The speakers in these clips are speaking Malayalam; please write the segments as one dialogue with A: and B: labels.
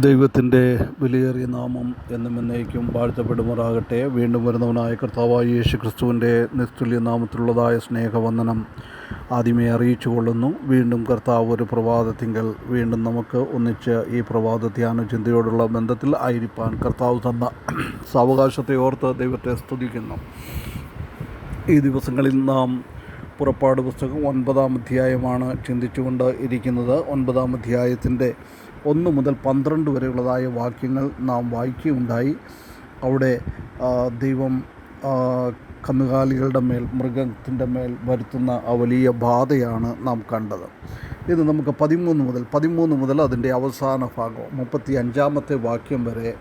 A: ദൈവത്തിന്റെ വിലയേറിയ നാമം എന്നും എന്നേക്കും വാഴ്ത്തപ്പെടുമാറാകട്ടെ. വീണ്ടും വരുന്നവനായ കർത്താവായ യേശു ക്രിസ്തുവിന്റെ നിസ്തുല്യ നാമത്തിലുള്ളതായ സ്നേഹവന്ദനം ആദ്യമേ അറിയിച്ചു കൊള്ളുന്നു. വീണ്ടും കർത്താവ് ഒരു പ്രഭാതത്തിങ്കൽ. വീണ്ടും നമുക്ക് ഒന്നിച്ച് ഈ പ്രഭാത ധ്യാന ചിന്തയോടുള്ള ബന്ധത്തിൽ ആയിരിക്കാൻ കർത്താവ് തന്ന സാവകാശത്തെ ഓർത്ത് ദൈവത്തെ സ്തുതിക്കുന്നു. ഈ ദിവസങ്ങളിൽ നാം പുറപ്പാട് പുസ്തകം ഒൻപതാം അധ്യായമാണ് ചിന്തിച്ചുകൊണ്ട് ഇരിക്കുന്നത്. ഒൻപതാം അധ്യായത്തിന്റെ ഒന്ന് മുതൽ പന്ത്രണ്ട് വരെയുള്ളതായ വാക്യങ്ങൾ നാം വായിക്കുകയുണ്ടായി. അവിടെ ദൈവം കന്നുകാലികളുടെ മേൽ മൃഗത്തിന്റെ മേൽ വരുത്തുന്ന ആ വലിയ ബാധയാണ് നാം കണ്ടത്. ഇത് നമുക്ക് പതിമൂന്ന് മുതൽ പതിമൂന്ന് മുതൽ അതിന്റെ അവസാന ഭാഗം മുപ്പത്തി അഞ്ചാമത്തെ വാക്യം വരെ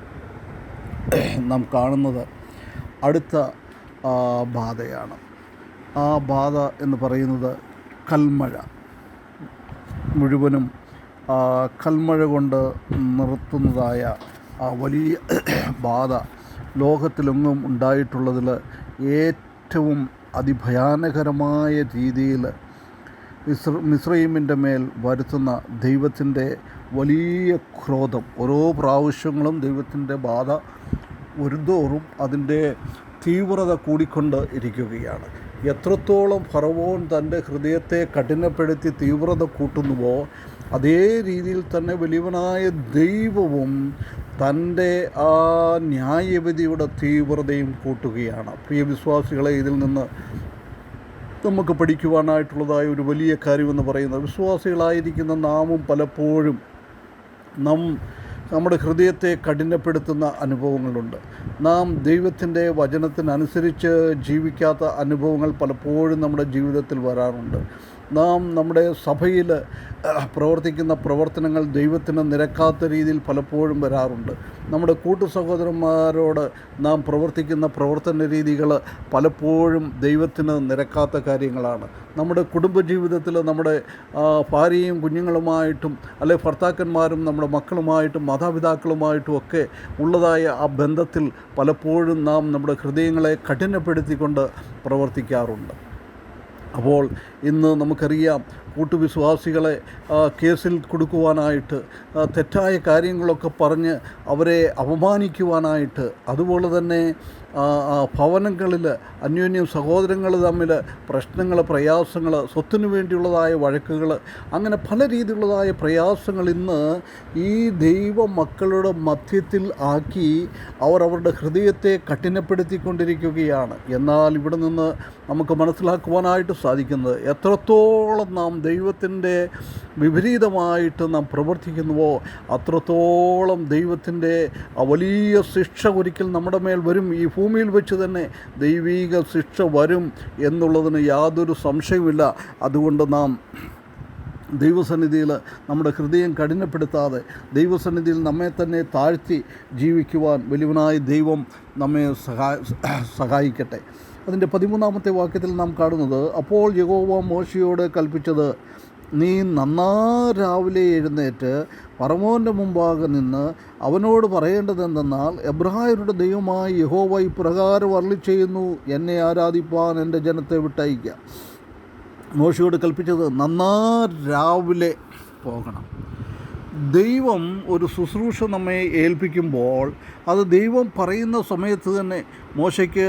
A: നാം കാണുന്നത് അടുത്ത ബാധയാണ്. ആ ബാധ എന്ന് പറയുന്നത് കൽമഴ. മുഴുവനും കൽമഴ കൊണ്ട് നിർത്തുന്നതായ ആ വലിയ ബാധ ലോകത്തിലെങ്ങും ഉണ്ടായിട്ടുള്ളതിൽ ഏറ്റവും അതിഭയാനകരമായ രീതിയിൽ മിശ്ര മിസ്രൈമിന്റെ മേൽ വരുത്തുന്ന ദൈവത്തിന്റെ വലിയ ക്രോധം. ഓരോ പ്രാവശ്യങ്ങളും ദൈവത്തിന്റെ ബാധ ഒരുതോറും അതിന്റെ തീവ്രത കൂടിക്കൊണ്ട് ഇരിക്കുകയാണ്. എത്രത്തോളം ഫറവോൻ തന്റെ ഹൃദയത്തെ കഠിനപ്പെടുത്തി തീവ്രത കൂട്ടുന്നുവോ അതേ രീതിയിൽ തന്നെ വലിയവനായ ദൈവവും തന്റെ ആ ന്യായവിധിയുടെ തീവ്രതയും കൂട്ടുകയാണ്. പ്രിയ വിശ്വാസികളെ ഇതിൽ നിന്ന് നമുക്ക് പഠിക്കുവാനായിട്ടുള്ളതായ ഒരു വലിയ കാര്യമെന്ന് പറയുന്നത് വിശ്വാസികളായിരിക്കുന്ന നാമും പലപ്പോഴും നാം നമ്മുടെ ഹൃദയത്തെ കഠിനപ്പെടുത്തുന്ന അനുഭവങ്ങളുണ്ട്. നാം ദൈവത്തിന്റെ വചനത്തിനനുസരിച്ച് ജീവിക്കാത്ത അനുഭവങ്ങൾ പലപ്പോഴും നമ്മുടെ ജീവിതത്തിൽ വരാറുണ്ട്. നാം നമ്മുടെ സഭയിൽ പ്രവർത്തിക്കുന്ന പ്രവർത്തനങ്ങൾ ദൈവത്തിന് നിരക്കാത്ത രീതിയിൽ പലപ്പോഴും വരാറുണ്ട്. നമ്മുടെ കൂട്ടു സഹോദരന്മാരോട് നാം പ്രവർത്തിക്കുന്ന പ്രവർത്തന രീതികൾ പലപ്പോഴും ദൈവത്തിന് നിരക്കാത്ത കാര്യങ്ങളാണ്. നമ്മുടെ കുടുംബജീവിതത്തിൽ നമ്മുടെ ഭാര്യയും കുഞ്ഞുങ്ങളുമായിട്ടും അല്ലെ ഭർത്താക്കന്മാരും നമ്മുടെ മക്കളുമായിട്ടും മാതാപിതാക്കളുമായിട്ടും ഒക്കെ ഉള്ളതായ ആ ബന്ധത്തിൽ പലപ്പോഴും നാം നമ്മുടെ ഹൃദയങ്ങളെ കഠിനപ്പെടുത്തിക്കൊണ്ട് പ്രവർത്തിക്കാറുണ്ട്. അപ്പോൾ ഇന്ന് നമുക്കറിയാം കൂട്ടുവിശ്വാസികളെ കേസിൽ കൊടുക്കുവാനായിട്ട് തെറ്റായ കാര്യങ്ങളൊക്കെ പറഞ്ഞ് അവരെ അപമാനിക്കുവാനായിട്ട് അതുപോലെ തന്നെ ഭവനങ്ങളിൽ അന്യോന്യം സഹോദരങ്ങൾ തമ്മിൽ പ്രശ്നങ്ങൾ പ്രയാസങ്ങൾ സ്വത്തിനു വേണ്ടിയുള്ളതായ വഴക്കുകൾ അങ്ങനെ പല രീതിയിലുള്ളതായ പ്രയാസങ്ങൾ ഇന്ന് ഈ ദൈവ മക്കളുടെ മധ്യത്തിൽ ആക്കി അവർ അവരുടെ ഹൃദയത്തെ കഠിനപ്പെടുത്തിക്കൊണ്ടിരിക്കുകയാണ്. എന്നാൽ ഇവിടെ നിന്ന് നമുക്ക് മനസ്സിലാക്കുവാനായിട്ട് സാധിക്കുന്നത് എത്രത്തോളം നാം ദൈവത്തിന്റെ വിപരീതമായിട്ട് നാം പ്രവർത്തിക്കുന്നുവോ? അത്രത്തോളം ദൈവത്തിന്റെ വലിയ ശിക്ഷ ഒരിക്കൽ നമ്മുടെ മേൽ വരും. ഈ ഭൂമിയിൽ വെച്ച് തന്നെ ദൈവീക ശിക്ഷ വരും എന്നുള്ളതിന് യാതൊരു സംശയവുമില്ല. അതുകൊണ്ട് നാം ദൈവസന്നിധിയിൽ നമ്മുടെ ഹൃദയം കഠിനപ്പെടുത്താതെ ദൈവസന്നിധിയിൽ നമ്മെ തന്നെ താഴ്ത്തി ജീവിക്കുവാൻ വലിയവനായ ദൈവം നമ്മെ സഹാ സഹായിക്കട്ടെ. അതിന്റെ പതിമൂന്നാമത്തെ വാക്യത്തിൽ നാം കാണുന്നത് അപ്പോൾ യഹോവ മോശയോട് കൽപ്പിച്ചത് നീ നന്നാ രാവിലെ എഴുന്നേറ്റ് പറമോന്റെ മുമ്പാകെ നിന്ന് അവനോട് പറയേണ്ടത് എന്തെന്നാൽ എബ്രായരുടെ ദൈവമായി യഹോവ ഇപ്രകാരം അരളി ചെയ്യുന്നു എന്നെ ആരാധിപ്പാൻ എന്റെ ജനത്തെ വിട്ടയക്കുക മോശയോട് കൽപ്പിച്ചത് നന്നാ രാവിലെ പോകണം. ദൈവം ഒരു ശുശ്രൂഷ നമ്മെ ഏൽപ്പിക്കുമ്പോൾ അത് ദൈവം പറയുന്ന സമയത്ത് തന്നെ മോശയ്ക്ക്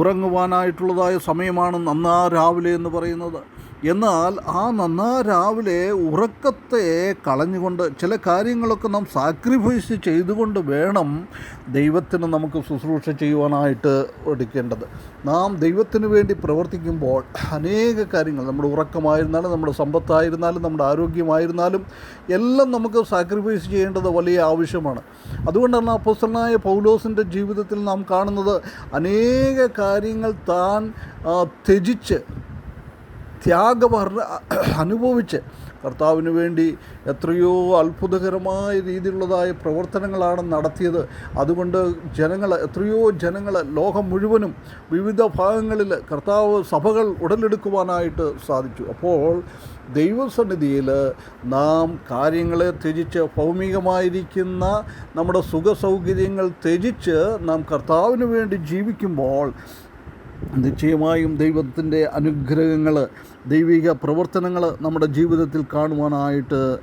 A: ഉറങ്ങുവാനായിട്ടുള്ളതായ സമയമാണ് നന്നാ രാവിലെ എന്ന് പറയുന്നത്. എന്നാൽ ആ നന്നാ രാവിലെ ഉറക്കത്തെ കളഞ്ഞുകൊണ്ട് ചില കാര്യങ്ങളൊക്കെ നാം സാക്രിഫൈസ് ചെയ്തുകൊണ്ട് വേണം ദൈവത്തിന് നമുക്ക് ശുശ്രൂഷ ചെയ്യുവാനായിട്ട് എടുക്കേണ്ടത്. നാം ദൈവത്തിന് വേണ്ടി പ്രവർത്തിക്കുമ്പോൾ അനേക കാര്യങ്ങൾ നമ്മുടെ ഉറക്കമായിരുന്നാലും നമ്മുടെ സമ്പത്തായിരുന്നാലും നമ്മുടെ ആരോഗ്യമായിരുന്നാലും എല്ലാം നമുക്ക് സാക്രിഫൈസ് ചെയ്യേണ്ടത് വലിയ ആവശ്യമാണ്. അതുകൊണ്ടാണ് അപ്പോസ്തലനായ പൗലോസിന്റെ ജീവിതത്തിൽ നാം കാണുന്നത് അനേക കാര്യങ്ങൾ താൻ ത്യജിച്ച് ത്യാഗം അനുഭവിച്ച് കർത്താവിന് വേണ്ടി എത്രയോ അത്ഭുതകരമായ രീതിയിലുള്ളതായ പ്രവർത്തനങ്ങളാണ് നടത്തിയത്. അതുകൊണ്ട് ജനങ്ങൾ എത്രയോ ജനങ്ങൾ ലോകം മുഴുവനും വിവിധ ഭാഗങ്ങളിൽ കർത്താവ് സഭകൾ ഉടലെടുക്കുവാനായിട്ട് സാധിച്ചു. അപ്പോൾ ദൈവസന്നിധിയിൽ നാം കാര്യങ്ങളെ ത്യജിച്ച് ഭൗമികമായിരിക്കുന്ന നമ്മുടെ സുഖസൗകര്യങ്ങൾ ത്യജിച്ച് നാം കർത്താവിന് വേണ്ടി ജീവിക്കുമ്പോൾ നിശ്ചയമായും ദൈവത്തിന്റെ അനുഗ്രഹങ്ങൾ ദൈവിക പ്രവർത്തനങ്ങൾ നമ്മുടെ ജീവിതത്തിൽ കാണുവാനായിട്ട്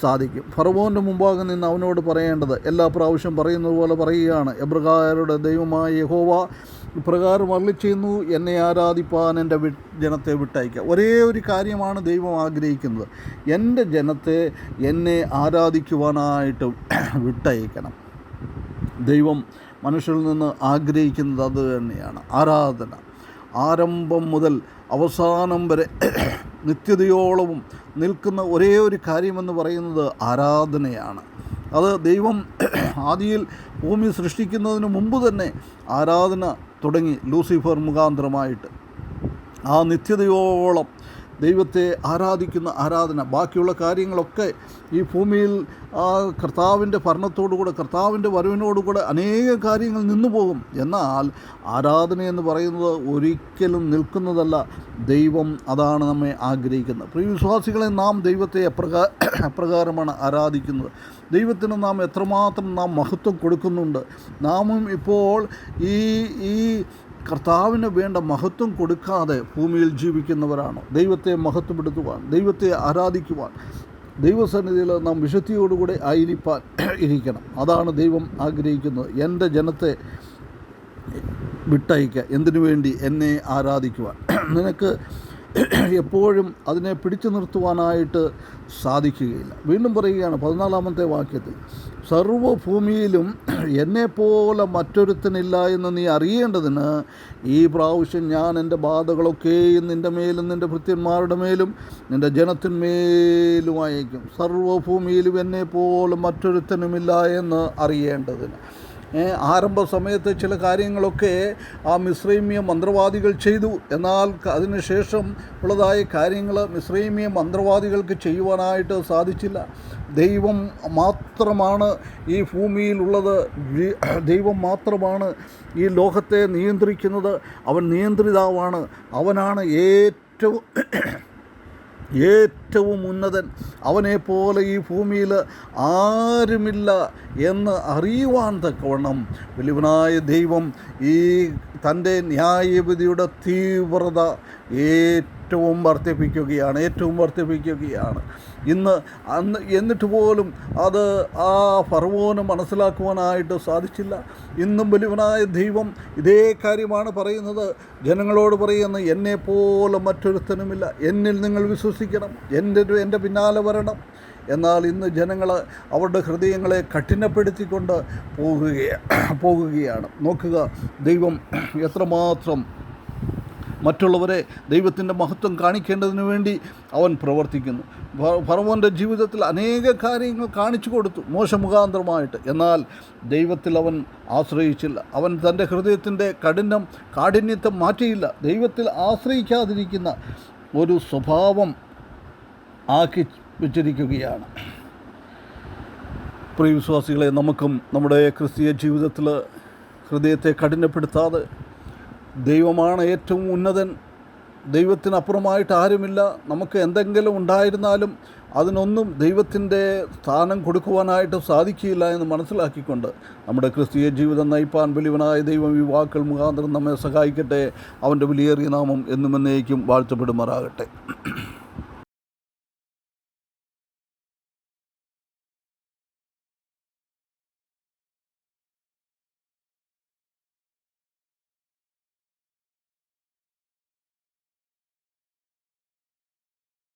A: സാധിക്കും. ഫറവോന്റെ മുമ്പാകെ നിന്ന് അവനോട് പറയേണ്ടത് എല്ലാ പ്രാവശ്യം പറയുന്നത് പോലെ പറയുകയാണ്. എബ്രഹാരുടെ ദൈവമായ യഹോവ ഇപ്രകാരം അരളി ചെയ്യുന്നു എന്നെ ആരാധിപ്പാൻ എന്റെ വി ജനത്തെ വിട്ടയക്കുക ഒരേ ഒരു കാര്യമാണ് ദൈവം ആഗ്രഹിക്കുന്നത്. എന്റെ ജനത്തെ എന്നെ ആരാധിക്കുവാനായിട്ട് വിട്ടയക്കണം ദൈവം മനുഷ്യരിൽ നിന്ന് ആഗ്രഹിക്കുന്നത് അത് തന്നെയാണ്. ആരാധന. ആരംഭം മുതൽ അവസാനം വരെ നിത്യതയോളവും നിൽക്കുന്ന ഒരേ ഒരു കാര്യമെന്ന് പറയുന്നത് ആരാധനയാണ്. അത് ദൈവം ആദിയിൽ ഭൂമി സൃഷ്ടിക്കുന്നതിന് മുമ്പ് തന്നെ ആരാധന തുടങ്ങി ലൂസിഫർ മുഖാന്തരമായിട്ട്. ആ നിത്യതയോളം ദൈവത്തെ ആരാധിക്കുന്ന ആരാധന ബാക്കിയുള്ള കാര്യങ്ങളൊക്കെ ഈ ഭൂമിയിൽ ആ കർത്താവിന്റെ ഭരണത്തോടുകൂടെ കർത്താവിന്റെ വരവിനോടുകൂടെ അനേക കാര്യങ്ങൾ നിന്നു പോകും. എന്നാൽ ആരാധന എന്ന് പറയുന്നത് ഒരിക്കലും നിൽക്കുന്നതല്ല. ദൈവം അതാണ് നമ്മെ ആഗ്രഹിക്കുന്നത്. പ്രിയ വിശ്വാസികളെ നാം ദൈവത്തെ എപ്രകാ എപ്രകാരമാണ് ആരാധിക്കുന്നത്. ദൈവത്തിന് നാം എത്രമാത്രം നാം മഹത്വം കൊടുക്കുന്നുണ്ട്. നാമും ഇപ്പോൾ ഈ ഈ കർത്താവിന് വേണ്ട മഹത്വം കൊടുക്കാതെ ഭൂമിയിൽ ജീവിക്കുന്നവരാണ്. ദൈവത്തെ മഹത്വപ്പെടുത്തുവാൻ ദൈവത്തെ ആരാധിക്കുവാൻ ദൈവസന്നിധിയിൽ നാം വിശുദ്ധിയോടുകൂടെ ആയിരിക്കാൻ ഇരിക്കണം. അതാണ് ദൈവം ആഗ്രഹിക്കുന്നത്. എന്റെ ജനത്തെ വിട്ടയക്കുക എന്തിനു വേണ്ടി എന്നെ ആരാധിക്കുവാൻ? നിനക്ക് എപ്പോഴും അതിനെ പിടിച്ചു നിർത്തുവാനായിട്ട് സാധിക്കുകയില്ല. വീണ്ടും പറയുകയാണ് പതിനാലാമത്തെ വാക്യത്തിൽ സർവഭൂമിയിലും എന്നെപ്പോലെ മറ്റൊരുത്തനില്ല എന്ന് നീ അറിയേണ്ടതിന് ഈ പ്രാവശ്യം ഞാൻ എന്റെ ബാധകളൊക്കെയും നിന്റെ മേലും നിന്റെ ഭൃത്യന്മാരുടെ മേലും നിന്റെ ജനത്തിന്മേലും അയക്കും. സർവഭൂമിയിലും എന്നെപ്പോലെ മറ്റൊരുത്തനുമില്ല എന്ന് അറിയേണ്ടതിന്. ആരംഭ സമയത്ത് ചില കാര്യങ്ങളൊക്കെ ആ മിശ്രൈമ്യ മന്ത്രവാദികൾ ചെയ്തു. എന്നാൽ അതിനുശേഷം ഉള്ളതായ കാര്യങ്ങൾ മിശ്രൈമ്യ മന്ത്രവാദികൾക്ക് ചെയ്യുവാനായിട്ട് സാധിച്ചില്ല. ദൈവം മാത്രമാണ് ഈ ഭൂമിയിലുള്ളത് ദൈവം മാത്രമാണ് ഈ ലോകത്തെ നിയന്ത്രിക്കുന്നത്. അവൻ നിയന്ത്രിതാവാണ്. അവനാണ് ഏറ്റവും ഏറ്റവും ഉന്നതൻ. അവനെപ്പോലെ ഈ ഭൂമിയിൽ ആരുമില്ല എന്ന് അറിയുവാൻ തക്കവണ്ണം വലിയവനായ ദൈവം ഈ തന്റെ ന്യായവിധിയുടെ തീവ്രത ഏറ്റവും വർദ്ധിപ്പിക്കുകയാണ് ഏറ്റവും വർദ്ധിപ്പിക്കുകയാണ്. ഇന്ന് അന്ന് എന്നിട്ട് പോലും അത് ആ ഫർവോന് മനസ്സിലാക്കുവാനായിട്ട് സാധിച്ചില്ല. ഇന്നും വലിയവനായ ദൈവം ഇതേ കാര്യമാണ് പറയുന്നത്. ജനങ്ങളോട് പറയുന്നത് എന്നെ പോലെ മറ്റൊരുത്തനുമില്ല. എന്നിൽ നിങ്ങൾ വിശ്വസിക്കണം. എന്റെ എന്റെ പിന്നാലെ വരണം. എന്നാൽ ഇന്ന് ജനങ്ങൾ അവരുടെ ഹൃദയങ്ങളെ കഠിനപ്പെടുത്തിക്കൊണ്ട് പോകുകയാണ് പോകുകയാണ്. നോക്കുക ദൈവം എത്രമാത്രം മറ്റുള്ളവരെ ദൈവത്തിന്റെ മഹത്വം കാണിക്കേണ്ടതിന് വേണ്ടി അവൻ പ്രവർത്തിക്കുന്നു. ഫറവോന്റെ ജീവിതത്തിൽ അനേക കാര്യങ്ങൾ കാണിച്ചു കൊടുത്തു മോശമുഖാന്തരമായിട്ട്. എന്നാൽ ദൈവത്തിൽ അവൻ ആശ്രയിച്ചില്ല. അവൻ തന്റെ ഹൃദയത്തിന്റെ കഠിനം കാഠിന്യത്തെ മാറ്റിയില്ല. ദൈവത്തിൽ ആശ്രയിക്കാതിരിക്കുന്ന ഒരു സ്വഭാവം ആക്കി വെച്ചിരിക്കുകയാണ്. പ്രിയ വിശ്വാസികളെ നമുക്കും നമ്മുടെ ക്രിസ്തീയ ജീവിതത്തിൽ ഹൃദയത്തെ കഠിനപ്പെടുത്താതെ ദൈവമാണ് ഏറ്റവും ഉന്നതൻ ദൈവത്തിനപ്പുറമായിട്ട് ആരുമില്ല. നമുക്ക് എന്തെങ്കിലും ഉണ്ടായിരുന്നാലും അതിനൊന്നും ദൈവത്തിന്റെ സ്ഥാനം കൊടുക്കുവാനായിട്ട് സാധിക്കില്ല എന്ന് മനസ്സിലാക്കിക്കൊണ്ട് നമ്മുടെ ക്രിസ്തീയ ജീവിതം നയിപ്പാൻ വലിയവനായ ദൈവം ഈ മുഖാന്തരം നമ്മെ സഹായിക്കട്ടെ. അവന്റെ വിലയേറിയ നാമം എന്നും എന്നേക്കും വാഴ്ത്തപ്പെടുമാറാകട്ടെ.